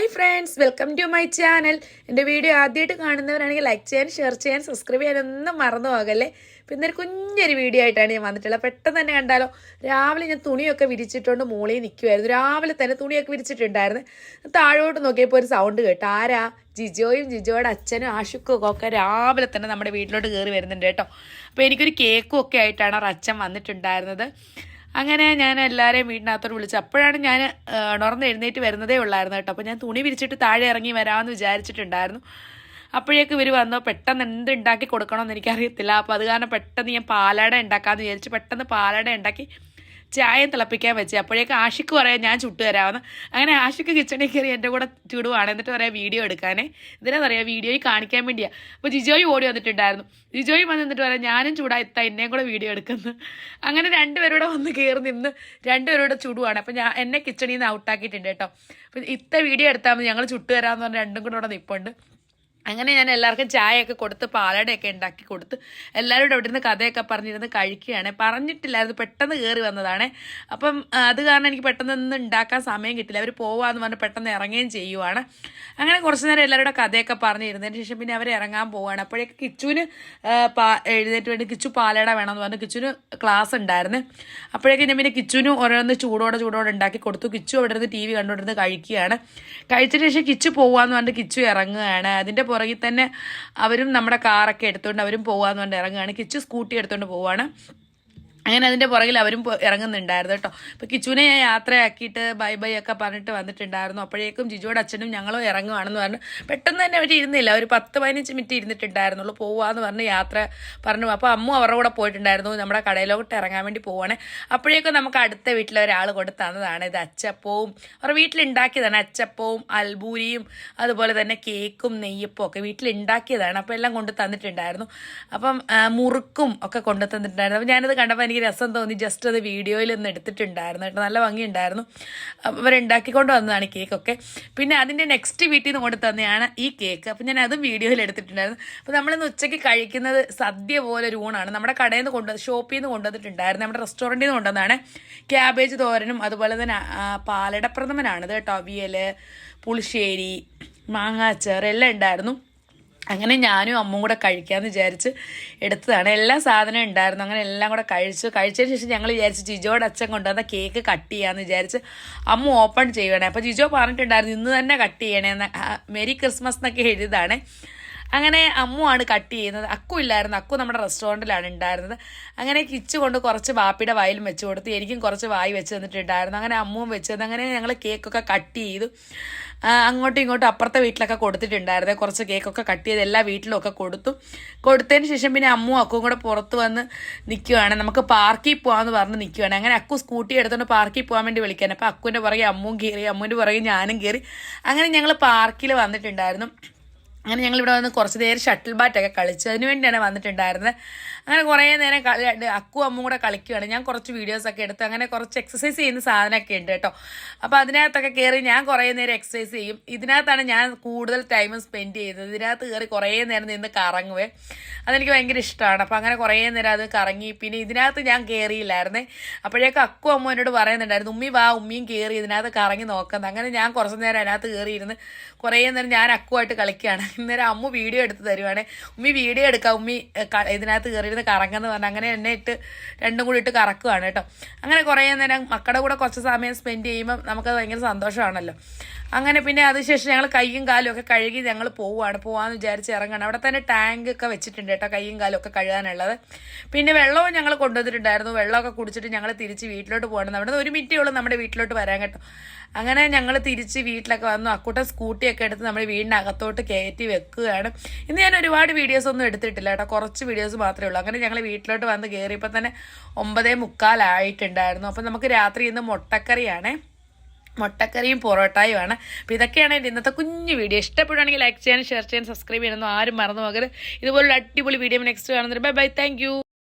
Hi friends welcome to my channel. എന്റെ video ആദ്യമായിട്ട് കാണുന്നവരാണെങ്കിൽ ലൈക്ക് ചെയ്യാൻ ഷെയർ ചെയ്യാൻ സബ്സ്ക്രൈബ് ചെയ്യാനൊന്നും മറന്നു പോകല്ലേ? പിന്നെ ഒരു കുഞ്ഞൊരു വീഡിയോ ആയിട്ടാണ് ഞാൻ വന്നിട്ടുള്ളത്. പെട്ടെന്ന് തന്നെ കണ്ടാലോ രാവിലെ ഞാൻ തുണിയൊക്കെ വിരിച്ചിട്ടുണ്ട് മുകളിൽ നിൽക്കുമായിരുന്നു രാവിലെ തന്നെ തുണിയൊക്കെ വിരിച്ചിട്ടുണ്ടായിരുന്നു. താഴോട്ട് നോക്കിയപ്പോൾ ഒരു സൗണ്ട് കേട്ടോ. ആരാ? ജിജോയും ജിജോയുടെ അച്ഛനും ആഷുക്കും ഒക്കെ രാവിലെ തന്നെ നമ്മുടെ വീട്ടിലോട്ട് കയറി വരുന്നുണ്ട് കേട്ടോ. അപ്പോൾ എനിക്കൊരു കേക്കും ഒക്കെ ആയിട്ടാണ് അവർ അച്ഛൻ വന്നിട്ടുണ്ടായിരുന്നത്. അങ്ങനെ ഞാൻ എല്ലാവരെയും വീടിനകത്തോട് വിളിച്ചു അപ്പോഴാണ് ഞാൻ ഉണർന്ന് എഴുന്നേറ്റ് വരുന്നതേ ഉള്ളായിരുന്നു കേട്ടോ. അപ്പോൾ ഞാൻ തുണി വിരിച്ചിട്ട് താഴെ ഇറങ്ങി വരാമെന്ന് വിചാരിച്ചിട്ടുണ്ടായിരുന്നു. അപ്പോഴേക്ക് ഇവർ വന്നോ പെട്ടെന്ന് എന്ത് ഉണ്ടാക്കി കൊടുക്കണമെന്ന് എനിക്കറിയത്തില്ല. അപ്പോൾ അത് കാരണം പെട്ടെന്ന് ഞാൻ പാലാട ഉണ്ടാക്കാമെന്ന് വിചാരിച്ചു പെട്ടെന്ന് പാലാട ഉണ്ടാക്കി ചായ തിളപ്പിക്കാൻ വെച്ച്. അപ്പോഴേക്ക് ആഷിക്ക് പറയാം ഞാൻ ചുട്ട് തരാമെന്ന്. അങ്ങനെ ആഷിക്ക് കിച്ചണിൽ കയറി എന്റെ കൂടെ ചുടുവാണ്. എന്നിട്ട് പറയാം വീഡിയോ എടുക്കാനേ. ഇതിനെന്നറിയാം വീഡിയോയിൽ കാണിക്കാൻ വേണ്ടിയാണ് അപ്പോൾ ജിജോയി ഓടി വന്നിട്ടുണ്ടായിരുന്നു. ജിജോയി വന്ന് നിന്നിട്ട് പറയാം ഞാനും ചൂടാ ഇത്ത എന്നെയും കൂടെ വീഡിയോ എടുക്കുന്നു. അങ്ങനെ രണ്ടുപേരൂടെ വന്ന് കയറി നിന്ന് രണ്ടുപേരൂടെ ചുടുവാണ്. അപ്പോൾ ഞാൻ എന്നെ കിച്ചണിൽ നിന്ന് ഔട്ടാക്കിയിട്ടുണ്ട് കേട്ടോ. അപ്പം ഇത്ത വീഡിയോ എടുത്താൽ മതി ഞങ്ങൾ ചുട്ടു തരാമെന്ന് പറഞ്ഞ് രണ്ടും കൂടെ ഇവിടെ നിൽപ്പുണ്ട് അങ്ങനെ ഞാൻ എല്ലാവർക്കും ചായയൊക്കെ കൊടുത്ത് പാലടയൊക്കെ ഉണ്ടാക്കി കൊടുത്ത് എല്ലാവരോടും അവിടെ നിന്ന് കഥയൊക്കെ പറഞ്ഞിരുന്ന് കഴിക്കുകയാണ്. പറഞ്ഞിട്ടില്ലായിരുന്നു പെട്ടെന്ന് കയറി വന്നതാണ്. അപ്പം അത് കാരണം എനിക്ക് പെട്ടെന്ന് ഒന്നും ഉണ്ടാക്കാൻ സമയം കിട്ടില്ല. അവർ പോവാന്ന് പറഞ്ഞ് പെട്ടെന്ന് ഇറങ്ങുകയും ചെയ്യുവാണ്. അങ്ങനെ കുറച്ച് നേരം എല്ലാവരുടെ കഥയൊക്കെ പറഞ്ഞിരുന്നതിന് ശേഷം പിന്നെ അവർ ഇറങ്ങാൻ പോവുകയാണ് അപ്പോഴേക്ക് കിച്ചുവിന് പാ എഴുന്നേറ്റ് വേണ്ടി കിച്ചു പാലട വേണമെന്ന് പറഞ്ഞ് കിച്ചുവിന് ക്ലാസ് ഉണ്ടായിരുന്നു. അപ്പോഴേക്ക് ഞാൻ പിന്നെ കിച്ചുവിനും ഓരോന്ന് ചൂടോടെ ചൂടോടെ ഉണ്ടാക്കി കൊടുത്തു. കിച്ചു അവിടെ നിന്ന് ടി വി കണ്ടുകൊണ്ടിരുന്ന് കഴിക്കുകയാണ്. കഴിച്ചതിന് ശേഷം കിച്ചു പോവാന്ന് പറഞ്ഞിട്ട് കിച്ചു ഇറങ്ങുകയാണ്. അതിന്റെ പുറകിൽ തന്നെ അവരും നമ്മുടെ കാറൊക്കെ എടുത്തുകൊണ്ട് അവരും പോകാമെന്ന് പറഞ്ഞിട്ട് ഇറങ്ങുകയാണ്. കിച്ചു സ്കൂട്ടി എടുത്തുകൊണ്ട് പോവാണ്. അങ്ങനെ അതിന്റെ പുറകിൽ അവരും ഇറങ്ങുന്നുണ്ടായിരുന്നു കേട്ടോ. അപ്പോൾ കിച്ചുവിനെ ഞാൻ യാത്രയാക്കിയിട്ട് ബൈ ബൈ ഒക്കെ പറഞ്ഞിട്ട് വന്നിട്ടുണ്ടായിരുന്നു. അപ്പോഴേക്കും ജിജോയുടെ അച്ഛനും ഞങ്ങളും ഇറങ്ങുവാണെന്ന് പറഞ്ഞു. പെട്ടെന്ന് തന്നെ അവർ ഇരുന്നില്ല. ഒരു പത്ത് പതിനഞ്ച് മിനിറ്റ് ഇരുന്നിട്ടുണ്ടായിരുന്നുള്ളൂ. പോവാന്ന് പറഞ്ഞ് യാത്ര പറഞ്ഞു. അപ്പോൾ അമ്മ അവരുടെ കൂടെ പോയിട്ടുണ്ടായിരുന്നു. നമ്മുടെ കടയിലോട്ട് ഇറങ്ങാൻ വേണ്ടി പോവാണ്. അപ്പോഴേക്കും നമുക്ക് അടുത്ത വീട്ടിലെ ഒരാൾ കൊണ്ട് ഇത്. അച്ചപ്പവും അവർ വീട്ടിലുണ്ടാക്കിയതാണ് അച്ചപ്പവും അൽബൂരിയും അതുപോലെ തന്നെ കേക്കും നെയ്യപ്പവും ഒക്കെ വീട്ടിലുണ്ടാക്കിയതാണ്. അപ്പോൾ എല്ലാം കൊണ്ട് തന്നിട്ടുണ്ടായിരുന്നു. അപ്പം മുറുക്കും ഒക്കെ കൊണ്ടു തന്നിട്ടുണ്ടായിരുന്നു. അപ്പോൾ ഞാനത് കണ്ടപ്പോൾ എനിക്ക് രസം തോന്നി. ജസ്റ്റ് അത് വീഡിയോയിൽ ഒന്ന് എടുത്തിട്ടുണ്ടായിരുന്നു കേട്ടോ. നല്ല ഭംഗിയുണ്ടായിരുന്നു. അവരുണ്ടാക്കിക്കൊണ്ട് വന്നതാണ് കേക്കൊക്കെ. പിന്നെ അതിന്റെ നെക്സ്റ്റ് വീട്ടിൽ നിന്ന് കൊണ്ട് തന്നെയാണ് ഈ കേക്ക്. അപ്പം ഞാൻ അതും വീഡിയോയിൽ എടുത്തിട്ടുണ്ടായിരുന്നു. അപ്പോൾ നമ്മളിന്ന് ഉച്ചയ്ക്ക് കഴിക്കുന്നത് സദ്യ പോലെ ഒരു ഊണാണ്. നമ്മുടെ കടയിൽ നിന്ന് കൊണ്ടുവന്ന് ഷോപ്പിൽ നിന്ന് കൊണ്ടുവന്നിട്ടുണ്ടായിരുന്നു. നമ്മുടെ റെസ്റ്റോറന്റിൽ നിന്ന് കൊണ്ടുവന്നതാണ്. ക്യാബേജ് തോരനും അതുപോലെ തന്നെ പാലടപ്രഥമനാണിത് കേട്ടോ അവിയൽ പുളിശ്ശേരി മാങ്ങാച്ചാർ എല്ലാം ഉണ്ടായിരുന്നു. അങ്ങനെ ഞാനും അമ്മും കൂടെ കഴിക്കാമെന്ന് വിചാരിച്ച് എടുത്തതാണ്. എല്ലാ സാധനവും ഉണ്ടായിരുന്നു. അങ്ങനെ എല്ലാം കൂടെ കഴിച്ചു. കഴിച്ചതിന് ശേഷം ഞങ്ങൾ വിചാരിച്ചു ജിജോയുടെ അച്ഛൻ കൊണ്ടുവന്ന കേക്ക് കട്ട് ചെയ്യാമെന്ന് വിചാരിച്ച് അമ്മ ഓപ്പൺ ചെയ്യണേ അപ്പോൾ ജിജോ പറഞ്ഞിട്ടുണ്ടായിരുന്നു ഇന്ന് തന്നെ കട്ട് ചെയ്യണേ എന്ന് ആ, മെരി ക്രിസ്മസ് എന്നൊക്കെ എഴുതാണ് അങ്ങനെ അമ്മുവാണ് കട്ട് ചെയ്യുന്നത്. അക്കു ഇല്ലായിരുന്നു. അക്കു നമ്മുടെ റെസ്റ്റോറന്റിലാണ് ഉണ്ടായിരുന്നത് അങ്ങനെ കിച്ച് കൊണ്ട് കുറച്ച് വാപ്പിയുടെ വായിലും വെച്ച് കൊടുത്ത് എനിക്കും കുറച്ച് വായി വെച്ച് തന്നിട്ടുണ്ടായിരുന്നു. അങ്ങനെ അമ്മുവും വെച്ച് തന്നെ അങ്ങനെ ഞങ്ങൾ കേക്കൊക്കെ കട്ട് ചെയ്തു. അങ്ങോട്ടും ഇങ്ങോട്ടും അപ്പുറത്തെ വീട്ടിലൊക്കെ കൊടുത്തിട്ടുണ്ടായിരുന്നു. കുറച്ച് കേക്കൊക്കെ കട്ട് ചെയ്ത് എല്ലാ വീട്ടിലും ഒക്കെ കൊടുത്തു. കൊടുത്തതിന് ശേഷം പിന്നെ അമ്മും അക്കും കൂടെ പുറത്ത് വന്ന് നിൽക്കുവാണ് നമുക്ക് പാർക്കിൽ പോകാമെന്ന് പറഞ്ഞ് നിൽക്കുവാണ് അങ്ങനെ അക്കു സ്കൂട്ടി എടുത്തുകൊണ്ട് പാർക്കിൽ പോകാൻ വേണ്ടി വിളിക്കാൻ അപ്പോൾ അക്കുവിന്റെ പുറകെ അമ്മും കയറി അമ്മുവിന്റെ പുറകെ ഞാനും കയറി അങ്ങനെ ഞങ്ങൾ പാർക്കിൽ വന്നിട്ടുണ്ടായിരുന്നു. അങ്ങനെ ഞങ്ങൾ ഇവിടെ വന്ന് കുറച്ച് നേരം ഷട്ടിൽ ബാറ്റൊക്കെ കളിച്ചു അതിന് വേണ്ടിയാണ് വന്നിട്ടുണ്ടായിരുന്നത്. അങ്ങനെ കുറേ നേരം കളി അക്കു അമ്മും കൂടെ കളിക്കുകയാണ് ഞാൻ കുറച്ച് വീഡിയോസൊക്കെ എടുത്ത് അങ്ങനെ കുറച്ച് എക്സസൈസ് ചെയ്യുന്ന സാധനമൊക്കെ ഉണ്ട് കേട്ടോ. അപ്പോൾ അതിനകത്തൊക്കെ കയറി ഞാൻ കുറേ നേരം എക്സസൈസ് ചെയ്യും. ഇതിനകത്താണ് ഞാൻ കൂടുതൽ ടൈം സ്പെൻഡ് ചെയ്യുന്നത്. ഇതിനകത്ത് കയറി കുറേ നേരം നിന്ന് കറങ്ങുവേ. അതെനിക്ക് ഭയങ്കര ഇഷ്ടമാണ്. അപ്പോൾ അങ്ങനെ കുറേ നേരം അത് കറങ്ങി. പിന്നെ ഇതിനകത്ത് ഞാൻ കയറിയില്ലായിരുന്നേ അപ്പോഴേക്കും അക്കു അമ്മ എന്നോട് പറയുന്നുണ്ടായിരുന്നു ഉമ്മി വാ ഉമ്മിയും കയറി ഇതിനകത്ത് കറങ്ങി നോക്കുന്നത് അങ്ങനെ ഞാൻ കുറച്ച് നേരം അതിനകത്ത് കയറിയിരുന്ന് കുറേ നേരം ഞാൻ അക്കുമായിട്ട് കളിക്കുകയാണ്. ഇന്നേരം അമ്മ വീഡിയോ എടുത്ത് തരുവാണേ. ഉമ്മി വീഡിയോ എടുക്കാം. ഉമ്മി ഇതിനകത്ത് കയറിയിരുന്ന് കറങ്ങുന്ന പറഞ്ഞ് അങ്ങനെ എന്നെ ഇട്ട് രണ്ടും കൂടി ഇട്ട് കറക്കുവാണ് കേട്ടോ. അങ്ങനെ കുറേ നേരം മക്കളുടെ കൂടെ കുറച്ച് സമയം സ്പെൻഡ് ചെയ്യുമ്പോൾ നമുക്കത് ഭയങ്കര സന്തോഷമാണല്ലോ. അങ്ങനെ പിന്നെ അതിനുശേഷം ഞങ്ങൾ കൈയും കാലും ഒക്കെ കഴുകി ഞങ്ങൾ പോവുകയാണ് പോകാമെന്ന് വിചാരിച്ച് ഇറങ്ങണം. അവിടെ തന്നെ ടാങ്ക് ഒക്കെ വെച്ചിട്ടുണ്ട് കേട്ടോ കൈയും കാലും ഒക്കെ കഴുകാനുള്ളത്. പിന്നെ വെള്ളവും ഞങ്ങൾ കൊണ്ടുവന്നിട്ടുണ്ടായിരുന്നു. വെള്ളമൊക്കെ കുടിച്ചിട്ട് ഞങ്ങൾ തിരിച്ച് വീട്ടിലോട്ട് പോകണം. അവിടെ ഒരു മിനിറ്റേ ഉള്ളൂ നമ്മുടെ വീട്ടിലോട്ട് വരാൻ കേട്ടോ. അങ്ങനെ ഞങ്ങൾ തിരിച്ച് വീട്ടിലൊക്കെ വന്നു. അക്കൂട്ടം സ്കൂട്ടിയൊക്കെ എടുത്ത് നമ്മൾ വീടിനകത്തോട്ട് കയറ്റി വെക്കുകയാണ്. ഇന്ന് ഞാൻ ഒരുപാട് വീഡിയോസ് ഒന്നും എടുത്തിട്ടില്ല കേട്ടോ. കുറച്ച് വീഡിയോസ് മാത്രമേ ഉള്ളൂ. അങ്ങനെ ഞങ്ങൾ വീട്ടിലോട്ട് വന്ന് കയറിയപ്പോൾ തന്നെ ഒമ്പതേ മുക്കാലായിട്ടുണ്ടായിരുന്നു അപ്പം നമുക്ക് രാത്രി ഇന്ന് മുട്ടക്കറിയാണേ. മുട്ടക്കറിയും പൊറോട്ടയുമാണ് അപ്പോൾ ഇതൊക്കെയാണ് എന്റെ ഇന്നത്തെ കുഞ്ഞു വീഡിയോ ഇഷ്ടപ്പെടുവാണെങ്കിൽ ലൈക്ക് ചെയ്യാനും ഷെയർ ചെയ്യാനും സബ്സ്ക്രൈബ് ചെയ്യാനൊന്നും ആരും മറന്നു പോകരുത്. ഇതുപോലുള്ള അടിപൊളി വീഡിയോ നെക്സ്റ്റ് കാണുന്നത് ബൈ ബൈ താങ്ക്